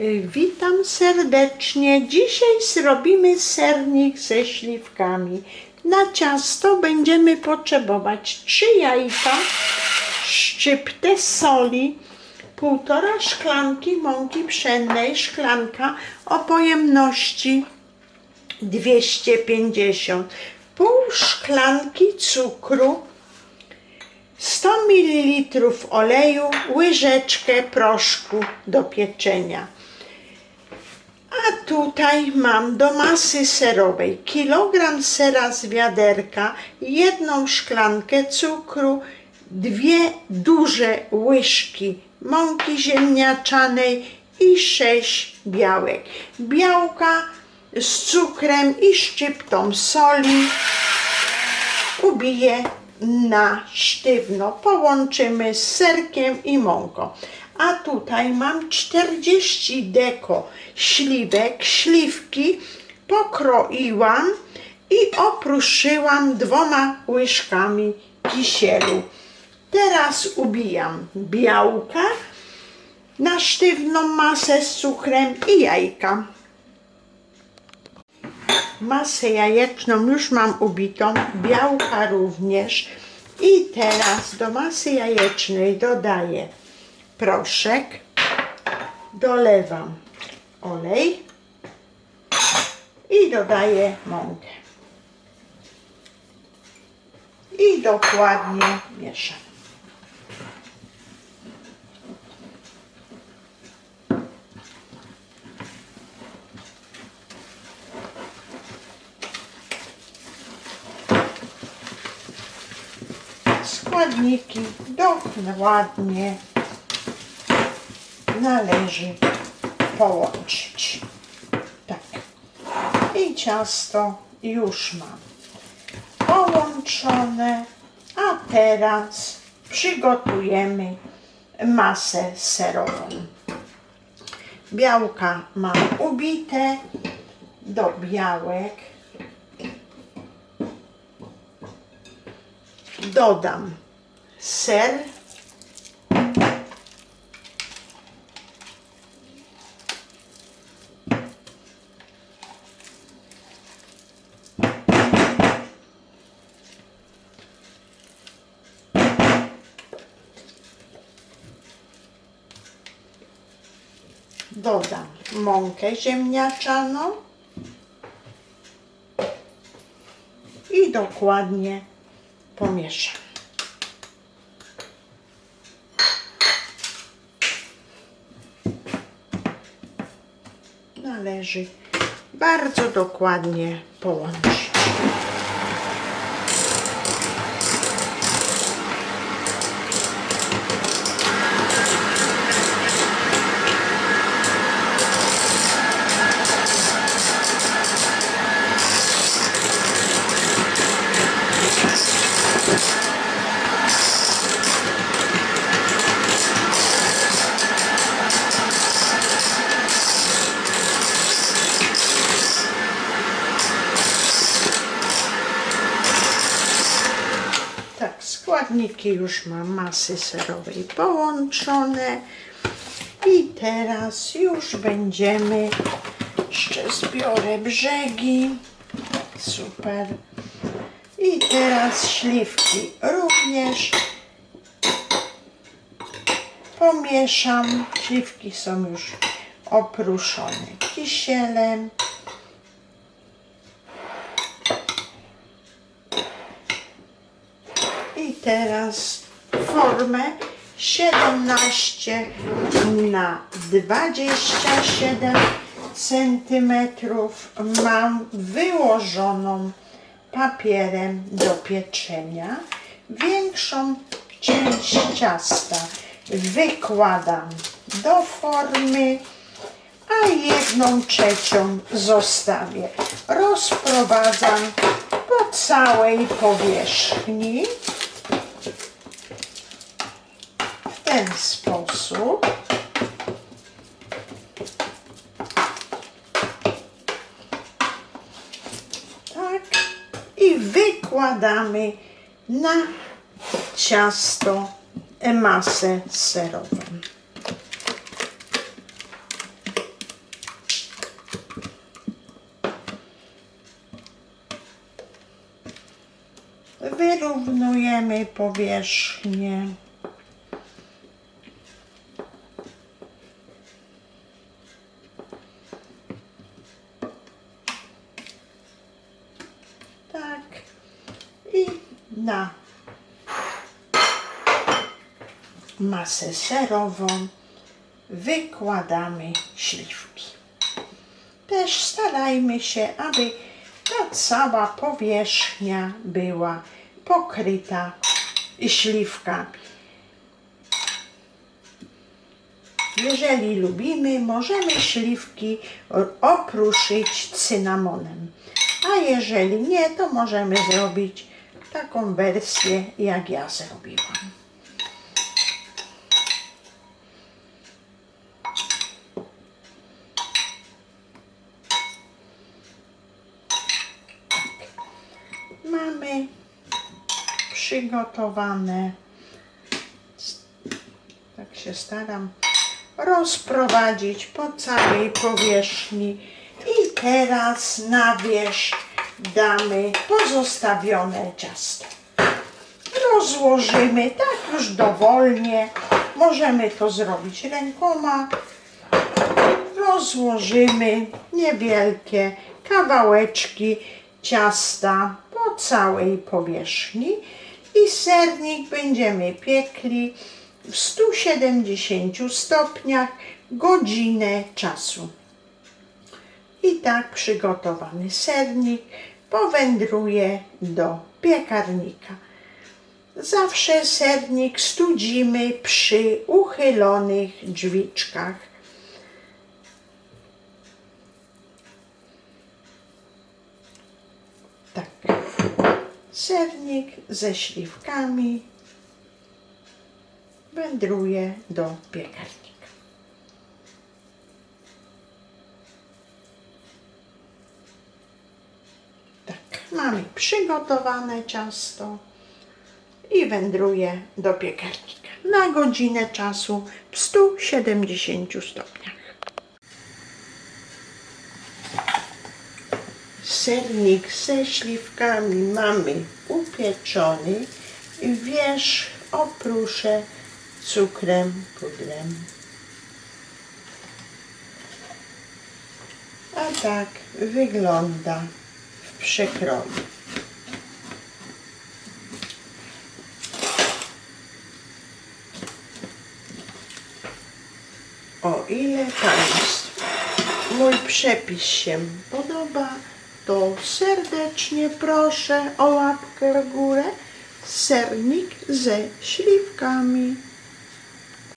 Y, Witam serdecznie. Dzisiaj zrobimy sernik ze śliwkami. Na ciasto będziemy potrzebować 3 jajka, szczyptę soli, półtora szklanki mąki pszennej, szklanka o pojemności 250, pół szklanki cukru, 100 ml oleju, łyżeczkę proszku do pieczenia. A tutaj mam do masy serowej kilogram sera z wiaderka, jedną szklankę cukru, dwie duże łyżki mąki ziemniaczanej i sześć białek. Białka z cukrem i szczyptą soli ubiję na sztywno. Połączymy z serkiem i mąką. A tutaj mam 40 deko śliwek, śliwki pokroiłam i opruszyłam dwoma łyżkami kisielu. Teraz ubijam białka na sztywną masę z cukrem i jajka. Masę jajeczną już mam ubitą, białka również. I teraz do masy jajecznej dodaję proszek, dolewam olej i dodaję mąkę. I dokładnie mieszam. składniki dokładnie należy połączyć. Tak. I ciasto już mam połączone, a teraz przygotujemy masę serową. Białka mam ubite do białek. dodam ser, dodam mąkę ziemniaczaną i dokładnie pomieszam. Należy bardzo dokładnie połączyć. Składniki już mam masy serowej połączone. I teraz już będziemy, jeszcze zbiorę brzegi. Super. I teraz śliwki również pomieszam. Śliwki są już opruszone kisielem. Teraz formę 17 na 27 centymetrów mam wyłożoną papierem do pieczenia. Większą część ciasta wykładam do formy, a jedną trzecią zostawię. Rozprowadzam po całej powierzchni ten sposób. Tak. I wykładamy na ciasto masę serową. Wyrównujemy powierzchnię. Na masę serową wykładamy śliwki. Też starajmy się, aby ta cała powierzchnia była pokryta śliwkami. Jeżeli lubimy, możemy śliwki opruszyć cynamonem. A jeżeli nie, to możemy zrobić taką wersję, jak ja zrobiłam. Mamy przygotowane. Tak się staram rozprowadzić po całej powierzchni. I teraz na wierzch damy pozostawione ciasto. Rozłożymy tak już dowolnie. Możemy to zrobić rękoma. Rozłożymy niewielkie kawałeczki ciasta po całej powierzchni i sernik będziemy piekli w 170 stopniach godzinę czasu. I tak przygotowany sernik powędruje do piekarnika. Zawsze sernik studzimy przy uchylonych drzwiczkach. Tak. Sernik ze śliwkami wędruje do piekarnika. Tak, mamy przygotowane ciasto i wędruje do piekarnika na godzinę czasu w 170 stopniach. Sernik ze śliwkami mamy upieczony i wierzch opruszę cukrem, pudrem. A tak wygląda w przekroju. O ile Państwu mój przepis się podoba, to serdecznie proszę o łapkę w górę. Sernik ze śliwkami.